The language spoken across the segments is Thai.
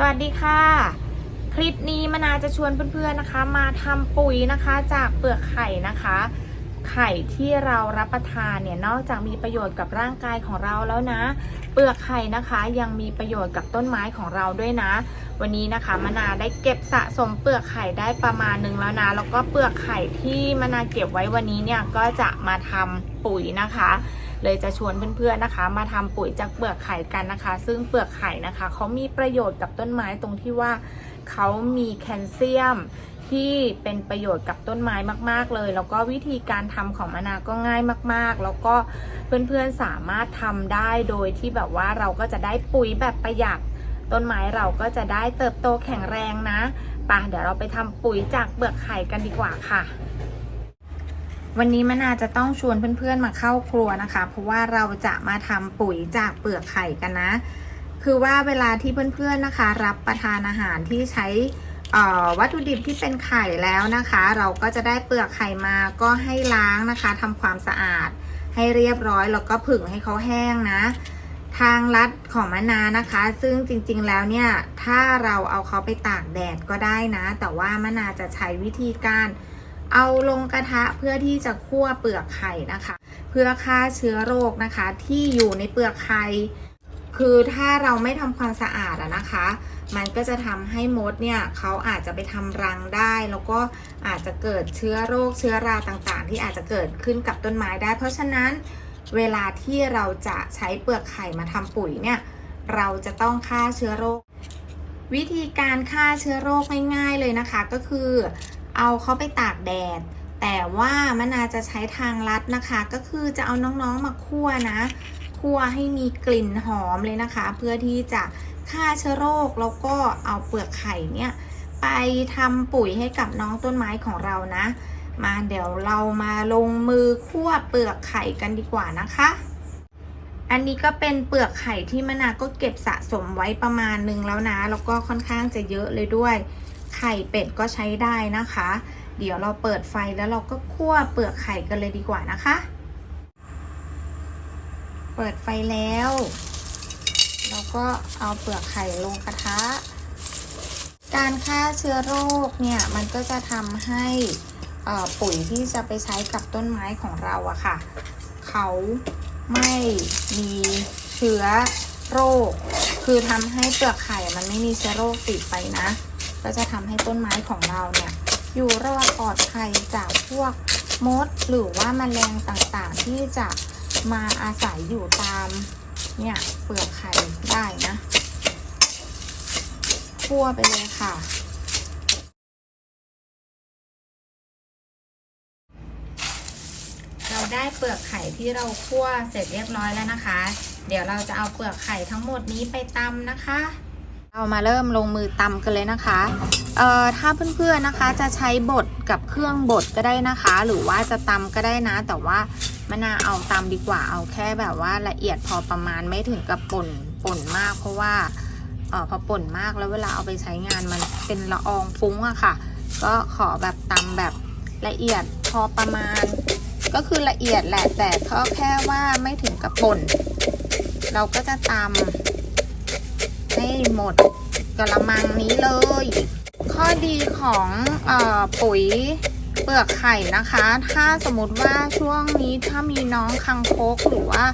สวัสดีค่ะ คลิปนี้มนาจะชวนเพื่อนๆนะคะ มาทำปุ๋ยนะคะจากเปลือกไข่นะคะ ไข่ที่เรารับประทานเนี่ยนอกจากมีประโยชน์กับร่างกายของเราแล้วนะ เปลือกไข่นะคะยังมีประโยชน์กับต้นไม้ของเราด้วยนะ วันนี้นะคะมนาได้เก็บสะสมเปลือกไข่ได้ประมาณหนึ่งแล้วนะ แล้วก็เปลือกไข่ที่มนาเก็บไว้วันนี้เนี่ยก็จะมาทำปุ๋ยนะคะ เลยจะชวนเพื่อนๆนะคะ มาทำปุ๋ยจากเปลือกไข่กันนะคะ ซึ่งเปลือกไข่นะคะเขามีประโยชน์กับต้นไม้ตรงที่ว่าเขามีแคลเซียมที่เป็นประโยชน์กับต้นไม้มาก ๆ เลย แล้วก็วิธีการทำของมะนาวก็ง่ายมาก ๆ แล้วก็เพื่อนๆสามารถทำได้โดยที่แบบว่าเราก็จะได้ปุ๋ยแบบประหยัดต้นไม้เราก็จะได้เติบโตแข็งแรงนะไปะเดี๋ยวเราไปทำปุ๋ยจากเปลือกไข่กันดีกว่าค่ะ วันนี้มะนาจะต้องชวนเพื่อนๆมาเข้าครัวนะคะ เพราะว่าเราจะมาทำปุ๋ยจากเปลือกไข่กันนะ คือว่าเวลาที่เพื่อนๆนะคะ รับประทานอาหารที่ใช้วัตถุดิบที่เป็นไข่แล้วนะคะ เราก็จะได้เปลือกไข่มาก็ให้ล้างนะคะทำความสะอาดให้เรียบร้อยแล้วก็ผึ่งให้เขาแห้งนะ ทางลัดของมะนานะคะ ซึ่งจริงๆแล้วเนี่ยถ้าเราเอาเขาไปตากแดดก็ได้นะ แต่ว่ามะนาจะใช้วิธีการ เอาลงกระทะเพื่อที่จะคั่วเปลือกไข่นะคะ เพื่อฆ่าเชื้อโรคนะคะ ที่อยู่ในเปลือกไข่คือถ้าเราไม่ทำความสะอาดอะนะคะ มันก็จะทำให้มดเนี่ยเขาอาจจะไปทำรังได้ แล้วก็อาจจะเกิดเชื้อโรคเชื้อราต่างๆ ที่อาจจะเกิดขึ้นกับต้นไม้ได้ เพราะฉะนั้นเวลาที่เราจะใช้เปลือกไข่มาทำปุ๋ยเนี่ย เราจะต้องฆ่าเชื้อโรค วิธีการฆ่าเชื้อโรคง่ายๆเลยนะคะ ก็คือ เอาเขาไปตากแดด แต่ว่ามะนาจะใช้ทางลัดนะคะ ก็คือจะเอาน้องๆมาคั่วนะ คั่วให้มีกลิ่นหอมเลยนะคะ เพื่อที่จะฆ่าเชื้อโรคแล้วก็เอาเปลือกไข่เนี่ยไปทำปุ๋ยให้กับน้องต้นไม้ของเรานะ มาเดี๋ยวเรามาลงมือคั่วเปลือกไข่กันดีกว่านะคะ อันนี้ก็เป็นเปลือกไข่ที่มะนาวก็เก็บสะสมไว้ประมาณหนึ่งแล้วนะ แล้วก็ค่อนข้างจะเยอะเลยด้วย ไข่เป็ดก็ใช้ได้นะคะ เดี๋ยวเราเปิดไฟแล้วเราก็คั่วเปลือกไข่กันเลยดีกว่านะคะ เปิดไฟแล้วเราก็เอาเปลือกไข่ลงกระทะ การฆ่าเชื้อโรคเนี่ยมันก็จะทำให้อ่อปุ๋ยที่จะไปใช้กับต้นไม้ของเราอะค่ะ เขาไม่มีเชื้อโรค คือทำให้เปลือกไข่มันไม่มีเชื้อโรคติดไปนะ ก็จะทำให้ต้นไม้ของเราเนี่ยอยู่รอดปลอดภัยจากพวกมดหรือว่าแมลงต่างๆ ที่จะมาอาศัยอยู่ตามเนี่ยเปลือกไข่ได้นะคั่วไปเลยค่ะ เราได้เปลือกไข่ที่เราคั่วเสร็จเรียบร้อยแล้วนะคะ เดี๋ยวเราจะเอาเปลือกไข่ทั้งหมดนี้ไปตำนะคะ เรามาเริ่มลงมือตำกันเลยนะคะเอ่อถ้าเพื่อนๆนะคะจะใช้บดกับเครื่องบดก็ได้นะคะ หรือว่าจะตำก็ได้นะ แต่ว่ามะนาวเอาตำดีกว่าเอาแค่แบบว่าละเอียดพอประมาณไม่ถึงกับป่นป่นมาก เพราะว่าเอ่อพอป่นมากแล้วเวลาเอาไปใช้งานมันเป็นละอองฟุ้งอะค่ะ ก็ขอแบบตำแบบละเอียดพอประมาณ ก็คือละเอียดแหละแต่ก็แค่ว่าไม่ถึงกับป่น เราก็จะตำ ให้หมดกระมังนี้เลย ข้อดีของอปุ๋ยเปลือกไข่นะคะ ถ้าสมมติว่าช่วงนี้ถ้ามีน้องคังคกหรือว่า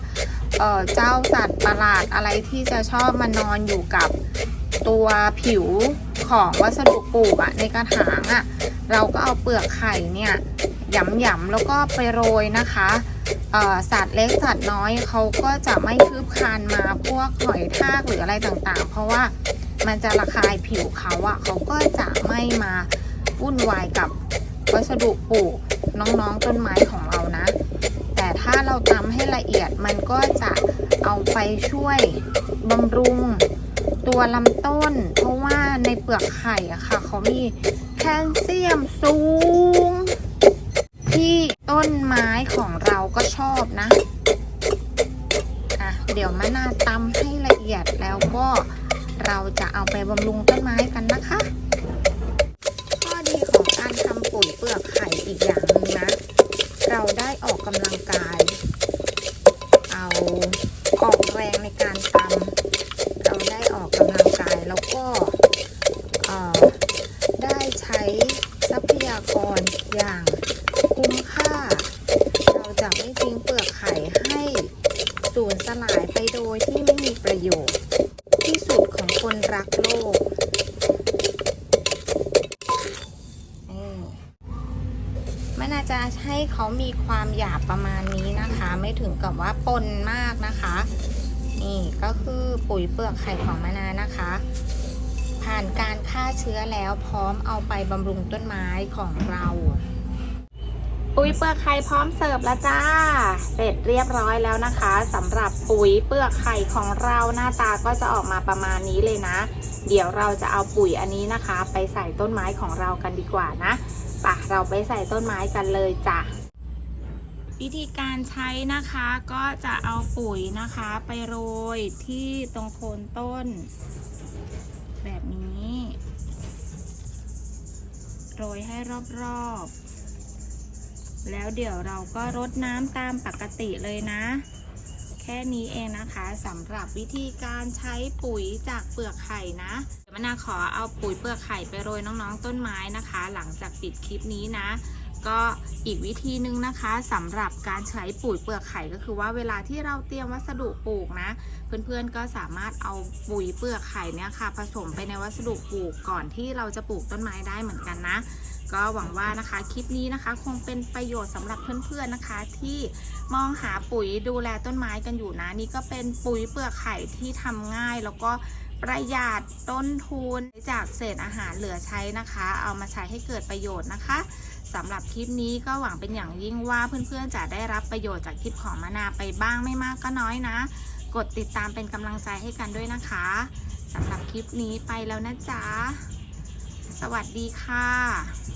เเจ้าสัตว์ประหลาดอะไรที่จะชอบมานอนอยู่กับตัวผิวของวัสดุปลูกอะในกระถางอะเราก็เอาเปลือกไข่เนี่ยหยำๆแล้วก็ไปโรยนะคะ สัตว์เล็กสัตว์น้อยเขาก็จะไม่คืบคลานมาพวกหอยทากหรืออะไรต่างๆ เพราะว่ามันจะระคายผิวเขาอะเขาก็จะไม่มาวุ่นวายกับวัสดุปลูกน้องๆต้นไม้ของเรานะ แต่ถ้าเราตำให้ละเอียดมันก็จะเอาไปช่วยบำรุงตัวลำต้น เพราะว่าในเปลือกไข่อะค่ะ เขามีแคลเซียมสูง ที่ต้นไม้ของ เดี๋ยวมะนาวตำให้ละเอียดแล้วก็เราจะเอาไปบำรุงต้นไม้กันนะคะ ข้อดีของการทำปุ๋ยเปลือกไข่อีกอย่างหนึ่งนะ เราได้ออกกำลังกาย มัน่าจะให้เขามีความหยาบประมาณนี้นะคะ ไม่ถึงกับว่าปนมากนะคะ นี่ก็คือปุ๋ยเปลือกไข่ของมะนาวนะคะ ผ่านการฆ่าเชื้อแล้วพร้อมเอาไปบำรุงต้นไม้ของเรา ปุ๋ยเปลือกไข่พร้อมเสิร์ฟแล้วจ้า เสร็จเรียบร้อยแล้วนะคะสำหรับปุ๋ยเปลือกไข่ของเราหน้าตาก็จะออกมาประมาณนี้เลยนะ เดี๋ยวเราจะเอาปุ๋ยอันนี้นะคะ ไปใส่ต้นไม้ของเรากันดีกว่านะปะเราไปใส่ต้นไม้กันเลยจ้ะวิธีการใช้นะคะก็จะเอาปุ๋ยนะคะไปโรยที่ตรงโคนต้น แบบนี้ โรยให้รอบๆ แล้วเดี๋ยวเราก็รดน้ำตามปกติเลยนะ แค่นี้เองนะคะสำหรับวิธีการใช้ปุ๋ยจากเปลือกไข่นะเมนาขอเอาปุ๋ยเปลือกไข่ไปโรยน้องๆต้นไม้นะคะ หลังจากปิดคลิปนี้นะ ก็อีกวิธีหนึ่งนะคะสำหรับการใช้ปุ๋ยเปลือกไข่ก็คือว่าเวลาที่เราเตรียมวัสดุปลูกนะ เพื่อนๆก็สามารถเอาปุ๋ยเปลือกไข่เนี่ยค่ะ ผสมไปในวัสดุปลูกก่อนที่เราจะปลูกต้นไม้ได้เหมือนกันนะ ก็หวังว่านะคะคลิปนี้นะคะ คงเป็นประโยชน์สำหรับเพื่อนๆนะคะ ที่มองหาปุ๋ยดูแลต้นไม้กันอยู่นะ นี่ก็เป็นปุ๋ยเปลือกไข่ที่ทำง่ายแล้วก็ประหยัดต้นทุนจากเศษอาหารเหลือใช้นะคะ เอามาใช้ให้เกิดประโยชน์นะคะสำหรับคลิปนี้ก็หวังเป็นอย่างยิ่งว่าเพื่อนๆจะได้รับประโยชน์จากคลิปของมานาไปบ้างไม่มากก็น้อยนะ กดติดตามเป็นกำลังใจให้กันด้วยนะคะสำหรับคลิปนี้ไปแล้วนะจ๊ะ สวัสดีค่ะ